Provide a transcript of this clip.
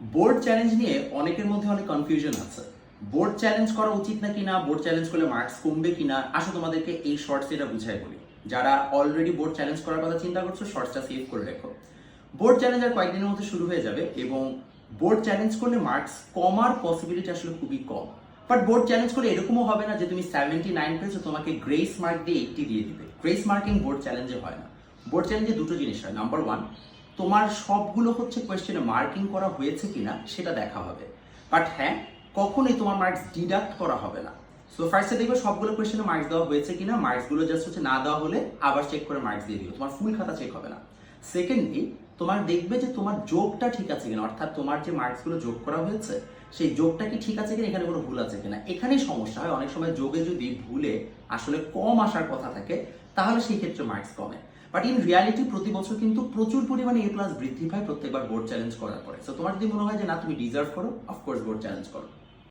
Board challenge নিয়ে অনেকের মধ্যে অনেক কনফিউশন আছে। বোর্ড চ্যালেঞ্জ করা উচিত না? কিনা বোর্ড চ্যালেঞ্জ করলে মার্কস কমবে কিনা? আসো তোমাদেরকে এই শর্টস এটা বুঝাই বলি। যারা অলরেডি বোর্ড চ্যালেঞ্জ করার কথা চিন্তা করছ শর্টসটা সেভ করে রেখো। বোর্ড চ্যালেঞ্জ আর কয়েকদিনের মধ্যে শুরু হয়ে যাবে এবং বোর্ড চ্যালেঞ্জ করলে মার্কস কমার পসিবিলিটি আসলে খুবই কম। বাট বোর্ড চ্যালেঞ্জ করলে এরকমও হবে না যে তুমি সেভেন্টি নাইন পেয়েছ, তোমাকে গ্রেস মার্ক দিয়ে এইটটি দিয়ে দিবে। গ্রেস মার্কিং বোর্ড চ্যালেঞ্জে হয় না। বোর্ড চ্যালেঞ্জে দুটো জিনিস হয়। নাম্বার ওয়ান তোমার সবগুলো হচ্ছে কোয়েশ্চেনে মার্কিং করা হয়েছে কিনা সেটা দেখা হবে। বাট হ্যাঁ কখনোই তোমার মার্কস ডিডাক্ট করা হবে না। সো ফার্স্টে দেখবে সবগুলো কোয়েশ্চেনে মার্কস দেওয়া হয়েছে কিনা মার্কসগুলো জাস্ট হচ্ছে না দেওয়া হলে আবার চেক করে মার্কস দিয়ে দিও। তোমার ফুল খাতা চেক হবে না। সেকেন্ডলি তোমার দেখবে যে তোমার যোগটা ঠিক আছে কিনা, অর্থাৎ তোমার যে মার্কসগুলো যোগ করা হয়েছে, সেই যোগটা কি ঠিক আছে কিনা, এখানে কোনো ভুল আছে কিনা? এখানেই সমস্যা হয়। অনেক সময় যোগে যদি ভুলে আসলে কম আসার কথা থাকে, তাহলে সেই ক্ষেত্রে মার্কস কমে। বাট ইন রিয়ালিটি প্রতি বছর কিন্তু প্রচুর পরিমাণে এ প্লাস বৃদ্ধি পায় প্রত্যেকবার বোর্ড চ্যালেঞ্জ করার পরে। তো তোমার যদি মনে হয় যে না, তুমি ডিজার্ভ করো অফকোর্স বোর্ড চ্যালেঞ্জ করো।